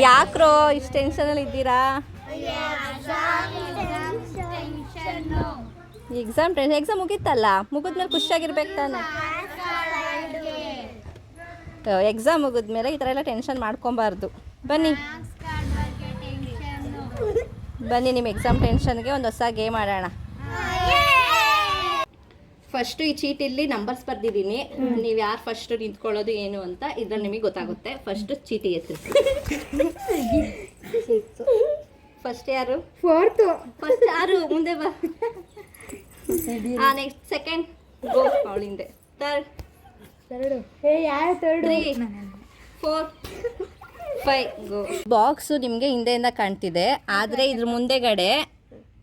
ಯಾಕ್ರೋ ಇಷ್ಟು ಟೆನ್ಷನಲ್ಲಿ ಇದ್ದೀರಾ? ಎಕ್ಸಾಮ್ ಟೆನ್ಷನ್ ಎಕ್ಸಾಮ್ ಮುಗೀತಲ್ಲ? ಮುಗಿದ್ಮೇಲೆ ಖುಷಿಯಾಗಿರ್ಬೇಕು ತಾನೆ. ಎಕ್ಸಾಮ್ ಮುಗಿದ್ಮೇಲೆ ಈ ಥರ ಎಲ್ಲ ಟೆನ್ಷನ್ ಮಾಡ್ಕೊಬಾರ್ದು. ಬನ್ನಿ. ಬನ್ನಿ, ನಿಮ್ಮ ಎಕ್ಸಾಮ್ ಟೆನ್ಷನ್ಗೆ ಒಂದು ಹೊಸ ಗೇಮ್ ಆಡೋಣ. ಫಸ್ಟು ಈ ಚೀಟಿಲಿ ನಂಬರ್ಸ್ ಬರ್ದಿದ್ದೀನಿ. ನೀವು ಯಾರು ಫಸ್ಟ್ ನಿಂತ್ಕೊಳ್ಳೋದು ಏನು ಅಂತ ಇದ್ರಲ್ಲಿ ನಿಮಗೆ ಗೊತ್ತಾಗುತ್ತೆ. ಫಸ್ಟ್ ಚೀಟಿ ಎತ್ತಿ. ಫಸ್ಟ್ ಯಾರು? ಫೋರ್ತು ಫಸ್ಟ್ ಯಾರು? ಮುಂದೆ ಬಾ. ಆ ನೆಕ್ಸ್ಟ್ ಸೆಕೆಂಡ್ ಗೋ ಅವಳಿಂದೆ ಥರ್ಡ್ ಥರ್ಡ್ ಏ ಯಾರು third four five go box ನಿಮಗೆ ಹಿಂದೆಯಿಂದ ಕಾಣ್ತಿದೆ. ಆದರೆ ಇದ್ರ ಮುಂದೆಗಡೆ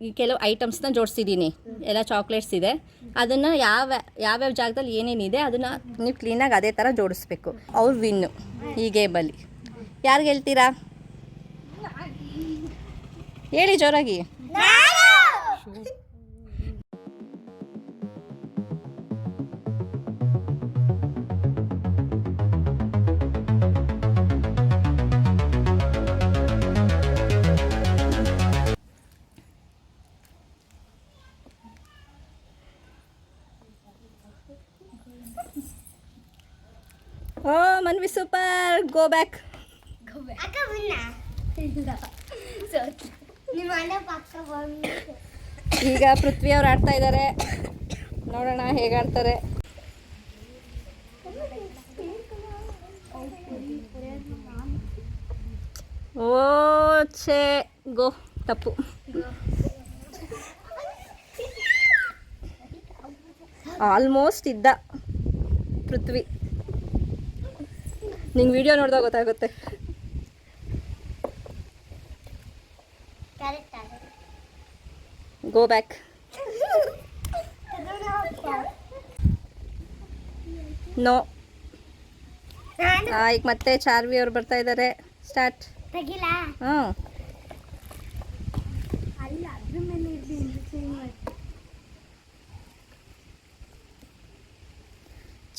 ಈ ಕೆಲವು ಐಟಮ್ಸ್ನ ಜೋಡಿಸಿದ್ದೀನಿ ಎಲ್ಲ ಚಾಕ್ಲೇಟ್ಸ್ ಇದೆ. ಅದನ್ನು ಯಾವ ಯಾವ್ಯಾವ ಜಾಗದಲ್ಲಿ ಏನೇನಿದೆ ಅದನ್ನು ನೀವು ಕ್ಲೀನಾಗಿ ಅದೇ ಥರ ಜೋಡಿಸ್ಬೇಕು. ಅವ್ರು ವಿನ್ನು ಈ ಗೇಮಲ್ಲಿ ಯಾರಿಗೆ ಹೇಳ್ತೀರಾ? ಹೇಳಿ ಜೋರಾಗಿ. ಗೋ ಬ್ಯಾಕ್ ಅಕ್ಕ ಬಿನ್ನ ನಿಮ್ಮ ಅಣ್ಣ ಪಕ್ಕ ಬಂದು ಈಗ ಪೃಥ್ವಿ ಅವ್ರು ಆಡ್ತಾ ಇದ್ದಾರೆ ನೋಡೋಣ ಹೇಗೆ ಆಡ್ತಾರೆ. ಓ ಛೇ ಗೋ ತಪ್ಪು. ಆಲ್ಮೋಸ್ಟ್ ಇದ್ದ ಪೃಥ್ವಿ. ನಿಂಗೆ ವಿಡಿಯೋ ನೋಡಿದಾಗ ಗೊತ್ತಾಗುತ್ತೆ. ಗೋ ಬ್ಯಾಕ್ ನೋ ಈಗ ಮತ್ತೆ ಚಾರ್ವಿ ಅವ್ರು ಬರ್ತಾ ಇದ್ದಾರೆ ಸ್ಟಾರ್ಟ್ ಹ್ಞೂ ಅಲ್ಲ ಅದ್ರ ಮೇಲೆ ಇರ್ಲಿ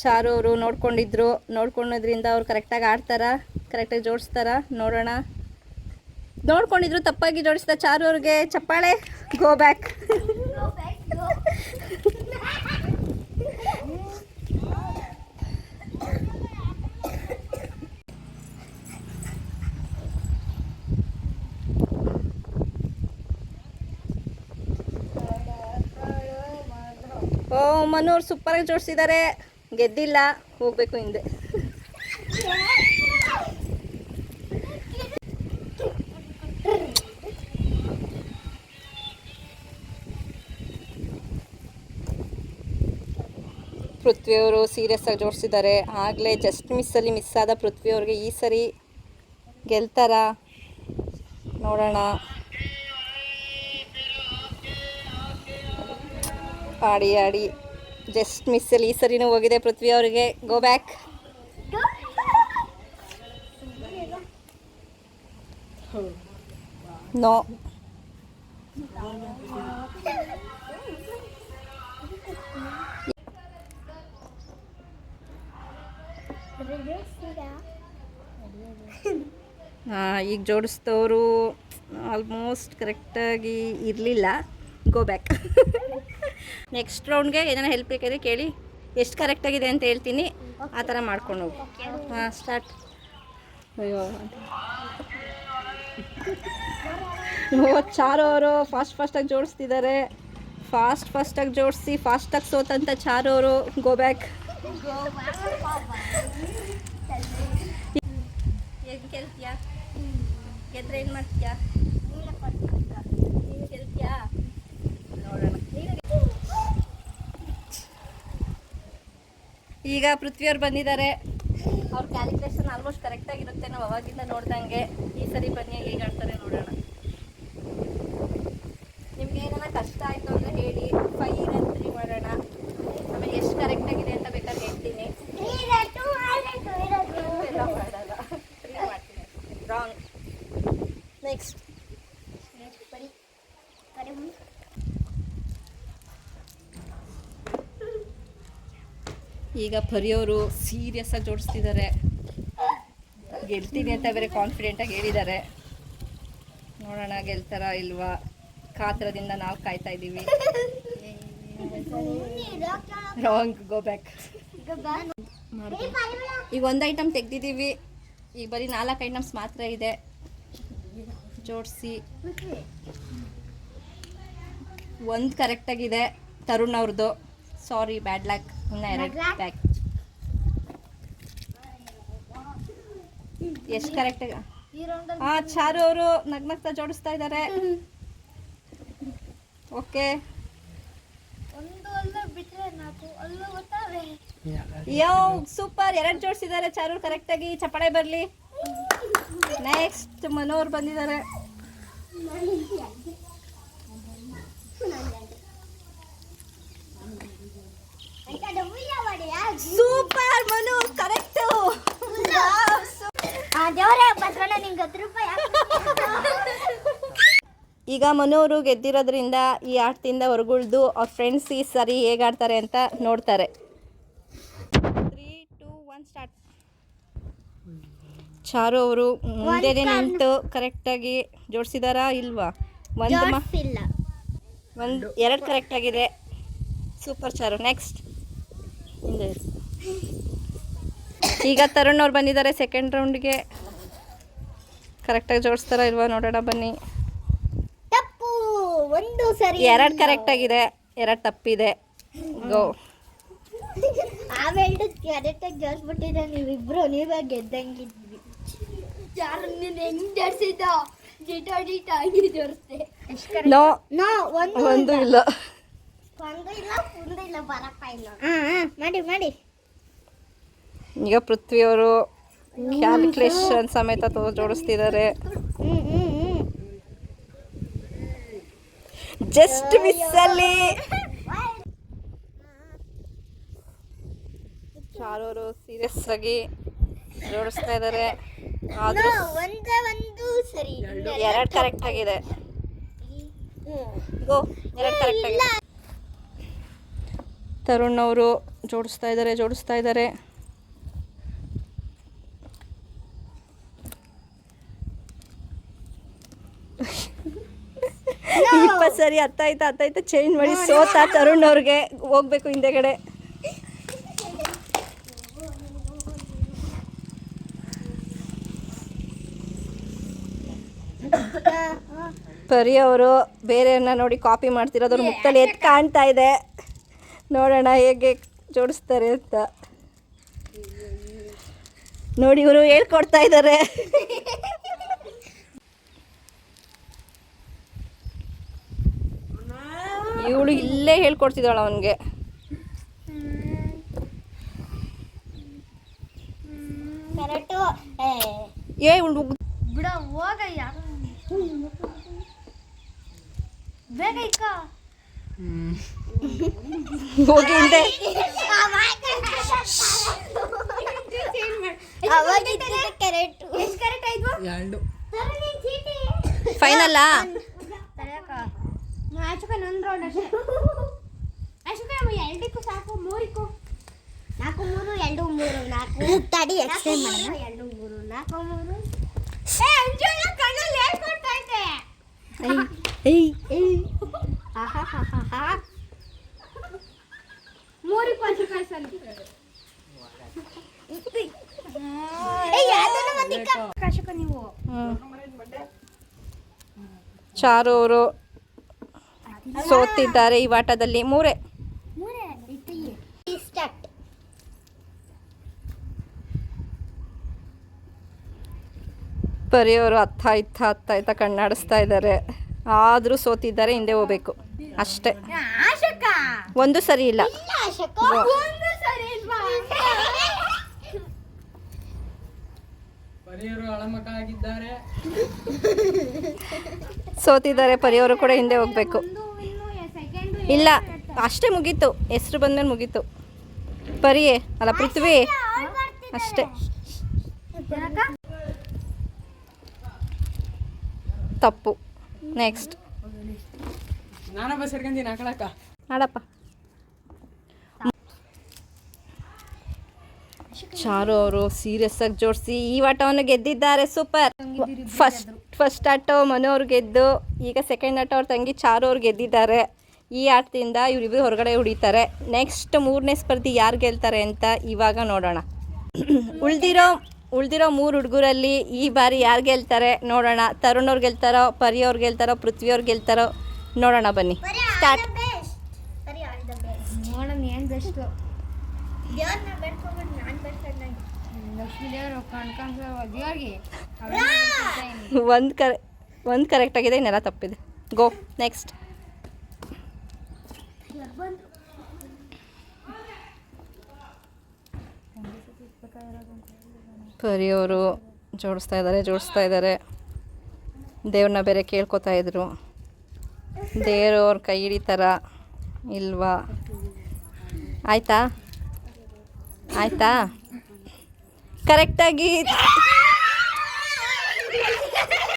ಚಾರು ಅವರು ನೋಡ್ಕೊಂಡಿದ್ರು. ನೋಡ್ಕೊಂಡೋದ್ರಿಂದ ಅವ್ರು ಕರೆಕ್ಟಾಗಿ ಆಡ್ತಾರಾ ಕರೆಕ್ಟಾಗಿ ಜೋಡಿಸ್ತಾರ. ನೋಡೋಣ. ನೋಡ್ಕೊಂಡಿದ್ರು ತಪ್ಪಾಗಿ ಜೋಡಿಸ್ದ ಚಾರು ಅವ್ರಿಗೆ. ಚಪ್ಪಾಳೆ ಗೋ ಬ್ಯಾಕ್ ಓ ಮನೋರ್ ಸೂಪರಾಗಿ ಜೋಡಿಸಿದ್ದಾರೆ. ಗೆದ್ದಿಲ್ಲ, ಹೋಗ್ಬೇಕು ಹಿಂದೆ. ಪೃಥ್ವಿಯವರು ಸೀರಿಯಸ್ ಆಗಿ ಜೋಡಿಸಿದ್ದಾರೆ. ಆಗಲೇ ಜಸ್ಟ್ ಮಿಸ್ಸಲ್ಲಿ ಮಿಸ್ ಆದ ಪೃಥ್ವಿ ಅವ್ರಿಗೆ ಈ ಸರಿ ಗೆಲ್ತಾರ? ನೋಡೋಣ. ಆಡಿ ಆಡಿ. ಜಸ್ಟ್ ಮಿಸ್ಸಲ್ಲಿ ಈ ಸರಿನೂ ಹೋಗಿದೆ, ಪೃಥ್ವಿ ಅವರಿಗೆ. ಗೋ ಬ್ಯಾಕ್ ನೋ ಈಗ ಜೋಡಿಸ್ದವರು ಆಲ್ಮೋಸ್ಟ್ ಕರೆಕ್ಟಾಗಿ ಇರಲಿಲ್ಲ. ಗೋ ಬ್ಯಾಕ್ ನೆಕ್ಸ್ಟ್ ರೌಂಡ್ಗೆ ಏನಾರ ಹೆಲ್ಪ್ ಬೇಕಾದ್ರೆ ಕೇಳಿ. ಎಷ್ಟು ಕರೆಕ್ಟಾಗಿದೆ ಅಂತ ಹೇಳ್ತೀನಿ. ಆ ಥರ ಮಾಡ್ಕೊಂಡು ಹೋಗಿ. ಹಾಂ ಸ್ಟಾರ್ಟ್ ಅಯ್ಯೋ ಅವರು ಫಾಸ್ಟ್ ಫಾಸ್ಟಾಗಿ ಜೋಡಿಸ್ತಿದ್ದಾರೆ ಫಾಸ್ಟ್ ಫಾಸ್ಟಾಗಿ ಜೋಡಿಸಿ ಫಾಸ್ಟಾಗಿ ಸೋತಂತ ಚಾರು ಅವರು. ಗೋ ಬ್ಯಾಕ್ ಗೆದ್ರೆ ಏನು ಮಾಡ್ತೀಯಾ ನೀನು ಗೆಲ್ತೀಯಾ ನೋಡೋಣ ಈಗ ಪೃಥ್ವಿಯವ್ರು ಬಂದಿದ್ದಾರೆ. ಅವ್ರ ಕ್ಯಾಲ್ಕುಲೇಷನ್ ಆಲ್ಮೋಸ್ಟ್ ಕರೆಕ್ಟಾಗಿರುತ್ತೆ ನಾವು ಅವಾಗಿಂದ ನೋಡ್ದಂಗೆ ಈ ಸರಿ ಬನ್ನಿ, ಹೇಗೆ ಆಡ್ತಾರೆ ನೋಡೋಣ. ನಿಮ್ಗೆ ಏನಾರ ಕಷ್ಟ ಆಯಿತು ಅಂದರೆ ಹೇಳಿ. ಫೈವ್ ತ್ರೀ ಮಾಡೋಣ. ಆಮೇಲೆ ಎಷ್ಟು ಕರೆಕ್ಟಾಗಿದೆ ಅಂತ ಬೇಕಾದ್ರೆ ಹೇಳ್ತೀನಿ. ತ್ರೀ ಮಾಡ್ತೀನಿ. ರಾಂಗ್ ನೆಕ್ಸ್ಟ್ ಕರೆ ಈಗ ಪರಿಯವರು ಸೀರಿಯಸ್ ಆಗಿ ಜೋಡಿಸ್ತಿದ್ದಾರೆ ಗೆಲ್ತೀನಿ ಅಂತ ಬೇರೆ ಕಾನ್ಫಿಡೆಂಟಾಗಿ ಹೇಳಿದ್ದಾರೆ ನೋಡೋಣ ಗೆಲ್ತಾರ ಇಲ್ವಾ? ಕಾತರದಿಂದ ನಾವು ಕಾಯ್ತಾ ಇದ್ದೀವಿ ರಾಂಗ್ ಗೋ ಬ್ಯಾಕ್ ಈಗ ಒಂದು ಐಟಮ್ ತೆಗ್ದಿದ್ದೀವಿ ಈಗ ಬರೀ ನಾಲ್ಕು ಐಟಮ್ಸ್ ಮಾತ್ರ ಇದೆ. ಜೋಡಿಸಿ. ಒಂದು ಕರೆಕ್ಟಾಗಿದೆ ತರುಣ್ ಅವ್ರದ್ದು ಸಾರಿ ಬ್ಯಾಡ್ ಲ್ಯಾಕ್ ಇನ್ನು ಎರಡು ಎಷ್ಟು ಕರೆಕ್ಟಾಗಿ ಹಾ ಚಾರು ಅವರು ನಗ್ನಗ್ತಾ ಜೋಡಿಸ್ತಾ ಇದ್ದಾರೆ ಓಕೆ. ಯೋ ಸೂಪರ್. ಎರಡು ಜೋಡಿಸಿದ್ದಾರೆ ಚಾರು ಕರೆಕ್ಟಾಗಿ ಚಪ್ಪಾಳೆ ಬರಲಿ. ನೆಕ್ಸ್ಟ್ ಮನೋರ್ ಬಂದಿದ್ದಾರೆ ಸೂಪರ್ ಮನು ಕರೆಕ್ಟು ದೇವರೇ ಪತ್ರನ ನಿಂಗೆ ಹತ್ತು ರೂಪಾಯಿ ಈಗ ಮನೋರು ಗೆದ್ದಿರೋದ್ರಿಂದ ಈ ಆಟದಿಂದ ಹೊರಗುಳ್ದು ಅವ್ರ ಫ್ರೆಂಡ್ಸ್ ಈ ಸರಿ ಹೇಗೆ ಆಡ್ತಾರೆ ಅಂತ ನೋಡ್ತಾರೆ. Three two one start Charu ಅವರು ಮುಂದೆನೆ ನಿಂತು ಕರೆಕ್ಟಾಗಿ ಜೋಡಿಸಿದಾರಾ ಇಲ್ವಾ? ಒಂದು ಮ ಇಲ್ಲ ಒಂದು ಎರಡು ಕರೆಕ್ಟಾಗಿದೆ ಸೂಪರ್ ಚಾರು ನೆಕ್ಸ್ಟ್ ಹಿಂದೆ. ಈಗ ತರುಣ್ ಅವ್ರು ಬಂದಿದ್ದಾರೆ ಸೆಕೆಂಡ್ ರೌಂಡ್ಗೆ ಕರೆಕ್ಟಾಗಿ ಜೋಡಿಸ್ತಾರ ಇಲ್ವಾ ನೋಡೋಣ ಬನ್ನಿ. ತಪ್ಪು ಒಂದು ಸರಿ. ಎರಡು ಕರೆಕ್ಟಾಗಿದೆ ಎರಡು ತಪ್ಪಿದೆ. ಗೋ ಕರೆಕ್ಟಾಗಿ ನೀವಿಬ್ರು ನೀವೇ ಗೆದ್ದಂಗಿದ್ವಿ. ನೋ ನೋ ಒಂದು ಒಂದು ಇಲ್ಲ. ಒಂದು ಇಲ್ಲ ಒಂದು ಇಲ್ಲ ಬರಪ್ಪ ಇಲ್ಲ ಮಾಡಿ ಮಾಡಿ. ಈಗ ಪೃಥ್ವಿ ಅವರು ಕ್ಯಾಲ್ಕುಲೇಷನ್ ಸಮೇತ ತೋ- ಜೋಡಿಸ್ತಿದ್ದಾರೆ. ಜಸ್ಟ್ ಮಿಸ್ಸಲ್ಲಿ ಚಾರೋರು ಸೀರಿಯಸ್ ಆಗಿ ಜೋಡಿಸ್ತಾ ಇದ್ದಾರೆ. ಆದರೂ ಸರಿ. ಎರಡು ಕರೆಕ್ಟ್ ಆಗಿದೆ. ಗೋ ಎರಡು ಕರೆಕ್ಟ್ ಆಗಿದೆ. ತರುಣ್ ಅವರು ಜೋಡಿಸ್ತಾ ಇದ್ದಾರೆ ಜೋಡಿಸ್ತಾ ಇದ್ದಾರೆ. ಸರಿ ಅತ್ತಾಯ್ತಾ ಅತ್ತ ಆಯ್ತು? ಚೇಂಜ್ ಮಾಡಿ ಸೋತ ತರುಣ್ ಅವ್ರಿಗೆ ಹೋಗ್ಬೇಕು ಹಿಂದೆಗಡೆ. ಪರಿ ಅವರು ಬೇರೆಯನ್ನ ನೋಡಿ ಕಾಪಿ ಮಾಡ್ತಿರೋದ್ರ ಮುಖದಲ್ಲಿ ಎತ್ ಕಾಣ್ತಾ ಇದೆ. ನೋಡೋಣ ಹೇಗೆ ಜೋಡಿಸ್ತಾರೆ ಅಂತ. ನೋಡಿ ಇವರು ಹೇಳ್ಕೊಡ್ತಾ ಇದ್ದಾರೆ ಇವಳು ಇಲ್ಲೇ ಹೇಳ್ಕೊಡ್ತಿದ್ದಾಳ ಅವನಿಗೆ. ಏ. ಇವಳು ಬಿಡ ಹೋಗಯ್ಯ. ಯಾರು ಬೇಗ ಇಕ್ಕ. ಹೋಗಿ ಹಿಂದೆ. ಫೈನಲ್ಲಾ ರೌಂಡ್ ಅಷ್ಟೇ ಆಚುಕ ಎರಡಕ್ಕೂ ಸಾಕು ಮೂರಿಕ್ಕೂ. ನಾಲ್ಕು ಮೂರು ಎರಡು ಮೂರು ನಾಲ್ಕು. ತಡಿ ಎಕ್ಸ್ಟೆಂಡ್ ಮಾಡೋಣ ಎರಡು ಮೂರು ನಾಲ್ಕು ಮೂರು. ಏ ಅಂಜುಳ ಕಣ್ಣಲ್ಲಿ ಹೇಳ್ಕೊಡ್ತಾ ಇದ್ದೆ. ಮೂರಿಕ್ಕೂ ಒಂದ್ ಇಕ್ಕ. ಆಚುಕ ನೀವು. ಚಾರು ಅವರು ಸೋತಿದ್ದಾರೆ ಈ ಆಟದಲ್ಲಿ ಮೂರೇ. ಪರಿಯವರು ಹತ್ತ ಇತ್ತ ಹತ್ತ ಇತ್ತ ಕಣ್ಣಾಡಿಸ್ತಾ ಇದ್ದಾರೆ. ಆದರೂ ಸೋತಿದ್ದಾರೆ ಹಿಂದೆ ಹೋಗ್ಬೇಕು. ಅಷ್ಟೇ. ಆಶಕ? ಒಂದು ಸರಿ ಇಲ್ಲ. ಇಲ್ಲ ಅಶೋಕ. ಒಂದು ಸರಿ ಇಲ್ವಾ? ಪರಿಯರು ಅಳಮಕ ಆಗಿದ್ದಾರೆ. ಸೋತಿದ್ದಾರೆ ಪರಿಯವರು ಕೂಡ ಹಿಂದೆ ಹೋಗ್ಬೇಕು. ಇಲ್ಲ ಅಷ್ಟೇ ಮುಗೀತು. ಹೆಸ್ರು ಬಂದ್ಮೇಲೆ ಮುಗೀತು. ಪರಿಯೇ ಅಲ್ಲ ಪೃಥ್ವಿ. ಅಷ್ಟೇ. ತಪ್ಪು. ನೆಕ್ಸ್ಟ್. ಆಡಪ್ಪ ಚಾರು ಅವರು ಸೀರಿಯಸ್ ಆಗಿ ಜೋಡಿಸಿ ಈ ಆಟವನ್ನು ಗೆದ್ದಿದ್ದಾರೆ super first first auto Manu ಅವ್ರು ಗೆದ್ದು ಈಗ ಸೆಕೆಂಡ್ ಆಟೋ ಅವ್ರ ತಂಗಿ ಚಾರು ಅವ್ರು ಗೆದ್ದಿದ್ದಾರೆ. ಈ ಆಟದಿಂದ ಇವರಿಬ್ಬರು ಹೊರಗಡೆ ಹೊಡಿತಾರೆ. ನೆಕ್ಸ್ಟ್ ಮೂರನೇ ಸ್ಪರ್ಧಿ ಯಾರು ಗೆಲ್ತಾರೆ ಅಂತ ಇವಾಗ ನೋಡೋಣ. ಉಳ್ದಿರೋ ಉಳ್ದಿರೋ ಮೂರು ಹುಡುಗರಲ್ಲಿ ಈ ಬಾರಿ ಯಾರು ಗೆಲ್ತಾರೆ ನೋಡೋಣ. ತರುಣ್ ಅವ್ರು ಗೆಲ್ತಾರೋ ಪರಿ ಅವ್ರು ಗೆಲ್ತಾರೋ ಪೃಥ್ವಿ ಅವ್ರು ಗೆಲ್ತಾರೋ ನೋಡೋಣ ಬನ್ನಿ. ಸ್ಟಾರ್ಟ್ ಒಂದು ಕರೆ ಒಂದು ಕರೆಕ್ಟ್ ಆಗಿದೆ ಇನ್ನೆಲ್ಲ ತಪ್ಪಿದೆ. ಗೋ ನೆಕ್ಸ್ಟ್ ಪರಿಯವರು ಜೋಡಿಸ್ತಾ ಇದ್ದಾರೆ ಜೋಡಿಸ್ತಾ ಇದ್ದಾರೆ. ದೇವ್ರನ್ನ ಬೇರೆ ಕೇಳ್ಕೊತಾ ಇದ್ರು. ದೇವ್ರವ್ರ ಕೈ ಹಿಡಿತಾರ ಇಲ್ವಾ? ಆಯ್ತಾ? ಆಯ್ತಾ? ಕರೆಕ್ಟಾಗಿ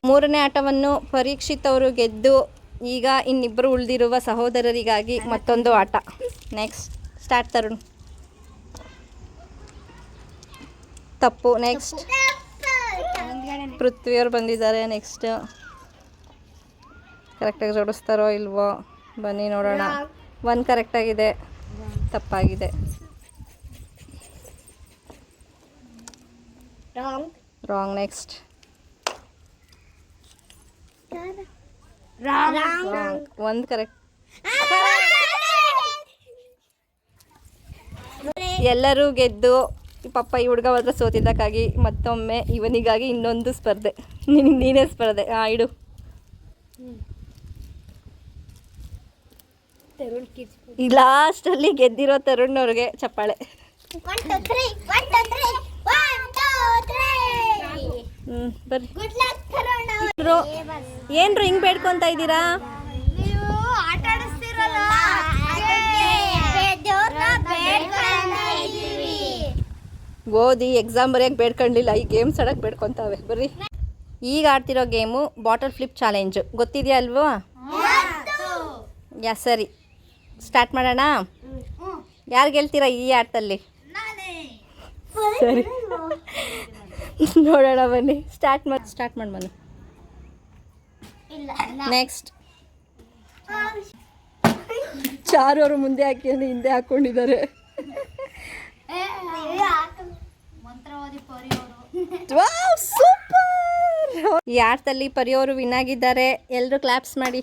ಮೂರನೇ ಆಟವನ್ನು ಪರೀಕ್ಷಿತ್ ಅವರು ಗೆದ್ದು ಈಗ ಇನ್ನಿಬ್ಬರು ಉಳಿದಿರುವ ಸಹೋದರರಿಗಾಗಿ ಮತ್ತೊಂದು ಆಟ. Next start Tarun. ತಪ್ಪು ನೆಕ್ಸ್ಟ್ ಪೃಥ್ವಿಯವ್ರು ಬಂದಿದ್ದಾರೆ ನೆಕ್ಸ್ಟ್ ಕರೆಕ್ಟಾಗಿ ಜೋಡಿಸ್ತಾರೋ ಇಲ್ವೋ? ಬನ್ನಿ ನೋಡೋಣ. ಒಂದು ಕರೆಕ್ಟಾಗಿದೆ ತಪ್ಪಾಗಿದೆ. ರಾಂಗ್ ನೆಕ್ಸ್ಟ್ ಒಂದು ಕರೆಕ್ಟ್ ಎಲ್ಲರೂ ಗೆದ್ದು ಪಪ್ಪ ಈ ಹುಡುಗ ಮಾತ್ರ ಸೋತಿದ್ದಕ್ಕಾಗಿ ಮತ್ತೊಮ್ಮೆ ಇವನಿಗಾಗಿ ಇನ್ನೊಂದು ಸ್ಪರ್ಧೆ. ನಿನಗೆ ನೀನೇ ಸ್ಪರ್ಧೆ. ಹಾಂ ಇಡು. ತರುಣ್ ಕಿಡ್ಸ್ ಈ ಲಾಸ್ಟಲ್ಲಿ ಗೆದ್ದಿರೋ ತರುಣ್ ಅವ್ರಿಗೆ ಚಪ್ಪಾಳೆ ಹ್ಞೂ ಬರ್ರಿ. ಏನ್ರು ಹಿಂಗೆ ಬೇಡ್ಕೊತಾ ಇದ್ದೀರಾ? ಓದಿ ಎಕ್ಸಾಮ್ ಬರೆಯೋಕೆ ಬೇಡ್ಕೊಂಡಿಲ್ಲ ಈ ಗೇಮ್ಸ್ ಆಡೋಕೆ ಬೇಡ್ಕೊತಾವೆ. ಬರ್ರಿ. ಈಗ ಆಡ್ತಿರೋ ಗೇಮು ಬಾಟಲ್ ಫ್ಲಿಪ್ ಚಾಲೆಂಜು ಗೊತ್ತಿದೆಯಾ ಅಲ್ವೋ? ಯಾ ಸರಿ. ಸ್ಟಾರ್ಟ್ ಮಾಡೋಣ? ಯಾರು ಗೆಲ್ತೀರಾ ಈ ಆಟದಲ್ಲಿ? ಸರಿ. ನೋಡೋಣ ಬನ್ನಿ. ಸ್ಟಾರ್ಟ್ ಮಾಡಿ ಸ್ಟಾರ್ಟ್ ಮಾಡಿ ಬನ್ನಿ ನೆಕ್ಸ್ಟ್ ಚಾರು ಅವರು ಮುಂದೆ ಹಾಕಿ ಹಿಂದೆ ಹಾಕೊಂಡಿದ್ದಾರೆ. ಪರಿಯವರು ಸೂಪರ್ ಈ ಆಟದಲ್ಲಿ ಪರಿಯೋರು. ವಿನ್ ಆಗಿದ್ದಾರೆ ಎಲ್ಲರೂ ಕ್ಲಾಪ್ಸ್ ಮಾಡಿ.